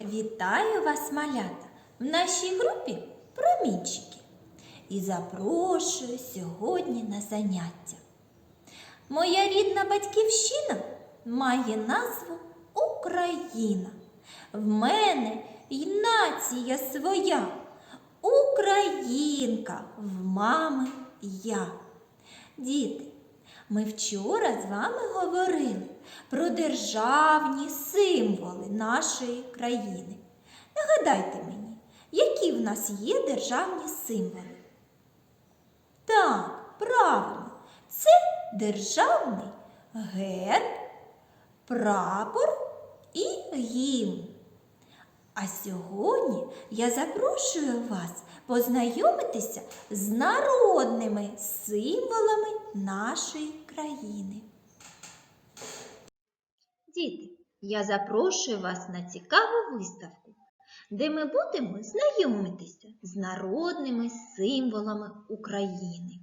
Вітаю вас, малята, в нашій групі промінчики і запрошую сьогодні на заняття. Моя рідна батьківщина має назву Україна. В мене й нація своя, Українка, в мами я. Діти, ми вчора з вами говорили про державні символи нашої країни. Нагадайте мені, які в нас є державні символи? Так, правильно, це державний герб, прапор і гімн. А сьогодні я запрошую вас познайомитися з народними символами нашої країни. Діти, я запрошую вас на цікаву виставку, де ми будемо знайомитися з народними символами України.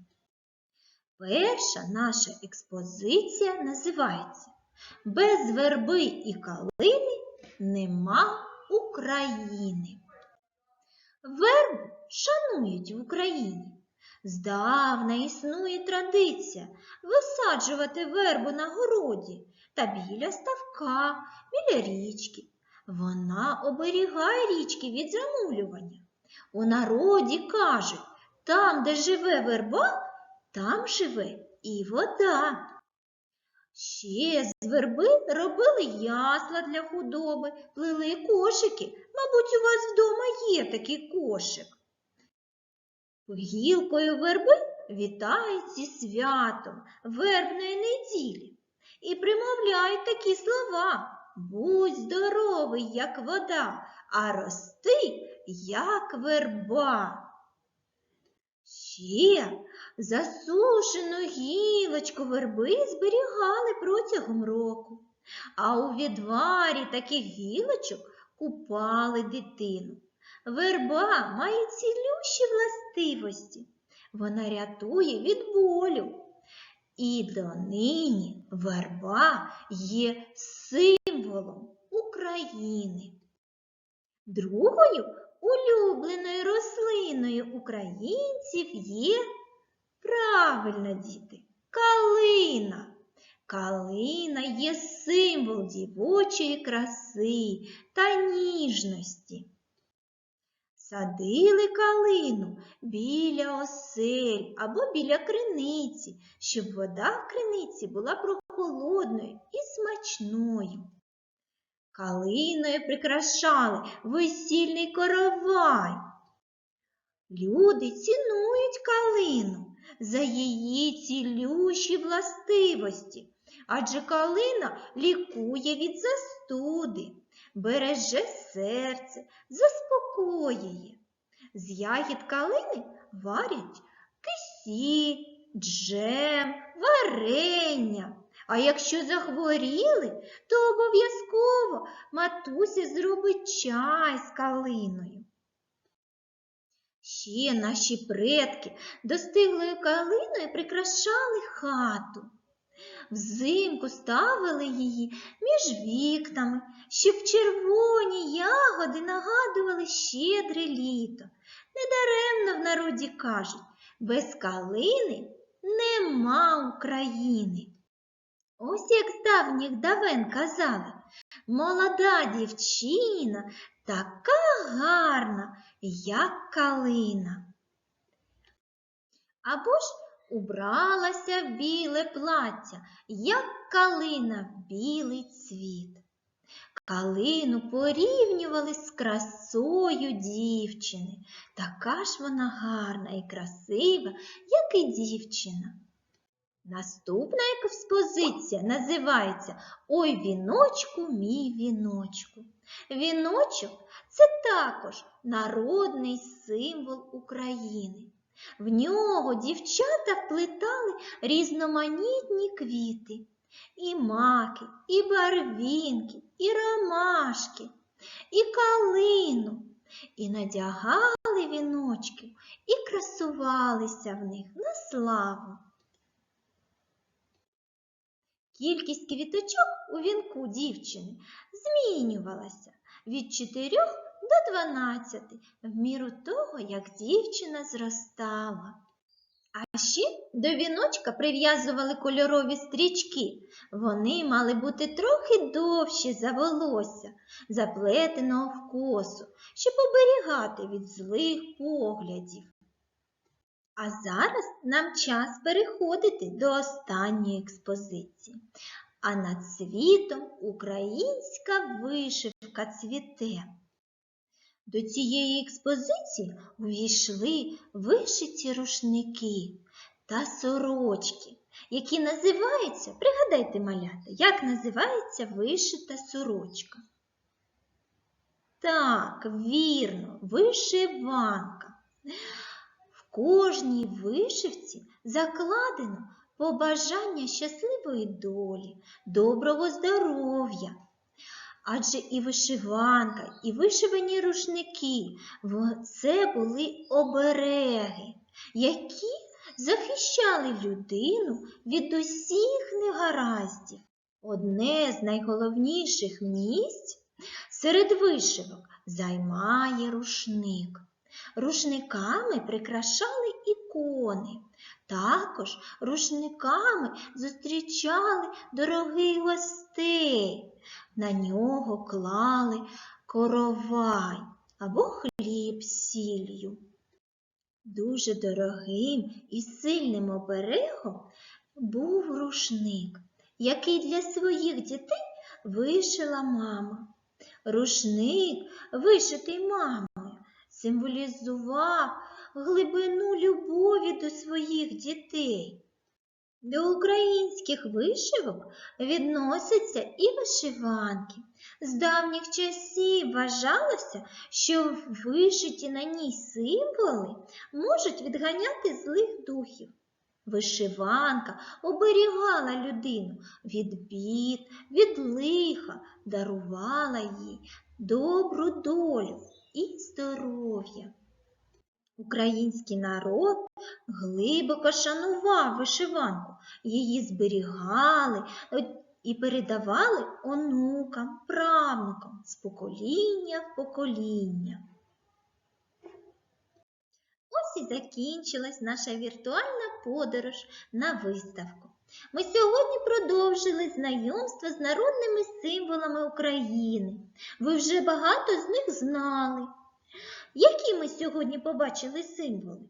Перша наша експозиція називається Без верби і калини нема України. Вербу шанують в Україні. Здавна існує традиція висаджувати вербу на городі та біля ставка, біля річки. Вона оберігає річки від замулювання. У народі кажуть, там, де живе верба, там живе і вода. Ще з верби робили ясла для худоби, плели кошики. Мабуть, у вас вдома є такий кошик. Гілкою верби вітають зі святом вербної неділі і примовляють такі слова Будь здоровий, як вода, а рости, як верба. Ще засушену гілочку верби зберігали протягом року, а у відварі таких гілочок купали дитину. Верба має цілющі властивості. Вона рятує від болю. І донині верба є символом України. Другою улюбленою рослиною українців є правильно, діти, калина. Калина є символ дівочої краси та ніжності. Садили калину біля осель або біля криниці, щоб вода в криниці була прохолодною і смачною. Калиною прикрашали весільний коровай. Люди цінують калину за її цілющі властивості, адже калина лікує від застуди, береже серце, заспокоює. З ягід калини варять кисі, джем, варення. А якщо захворіли, то обов'язково матуся зробить чай з калиною. Ще наші предки достиглою калиною прикрашали хату. Взимку ставили її між вікнами, щоб червоні ягоди нагадували щедре літо. Недаремно в народі кажуть, без калини нема України. Ось як з давніх давен казали, молода дівчина така гарна, як калина. Або ж убралася в біле плаття, як калина в білий цвіт. Калину порівнювали з красою дівчини. Така ж вона гарна і красива, як і дівчина. Наступна експозиція називається Ой віночку, мій віночку. Віночок це також народний символ України. В нього дівчата вплетали різноманітні квіти, і маки, і барвінки, і ромашки, і калину, і надягали віночки, і красувалися в них на славу. Кількість квіточок у вінку дівчини змінювалася від 4 до 12, в міру того, як дівчина зростала. А ще до віночка прив'язували кольорові стрічки. Вони мали бути трохи довші за волосся, заплетеного в косу, щоб оберігати від злих поглядів. А зараз нам час переходити до останньої експозиції. А над світом українська вишивка цвіте. До цієї експозиції увійшли вишиті рушники та сорочки, які називаються, пригадайте малята, як називається вишита сорочка. Так, вірно, вишиванка. В кожній вишивці закладено побажання щасливої долі, доброго здоров'я. Адже і вишиванка, і вишивані рушники це були обереги, які захищали людину від усіх негараздів. Одне з найголовніших місць серед вишивок займає рушник. Рушниками прикрашали ікони. Також рушниками зустрічали дорогих гостей. На нього клали коровай або хліб сіллю. Дуже дорогим і сильним оберегом був рушник, який для своїх дітей вишила мама. Рушник, вишитий мамою, символізував глибину любові до своїх дітей. До українських вишивок відносяться і вишиванки. З давніх часів вважалося, що вишиті на ній символи можуть відганяти злих духів. Вишиванка оберігала людину від бід, від лиха, дарувала їй добру долю і здоров'я. Український народ глибоко шанував вишиванку, її зберігали і передавали онукам, правнукам з покоління в покоління. Ось і закінчилась наша віртуальна подорож на виставку. Ми сьогодні продовжили знайомство з народними символами України. Ви вже багато з них знали. Які ми сьогодні побачили символи?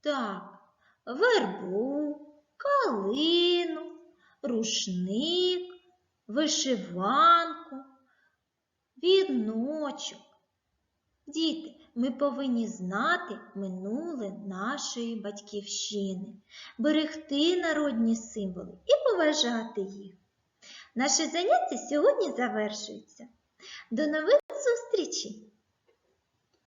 Так, вербу, калину, рушник, вишиванку, віночок. Діти, ми повинні знати минуле нашої батьківщини, берегти народні символи і поважати їх. Наше заняття сьогодні завершується. До нових зустрічей!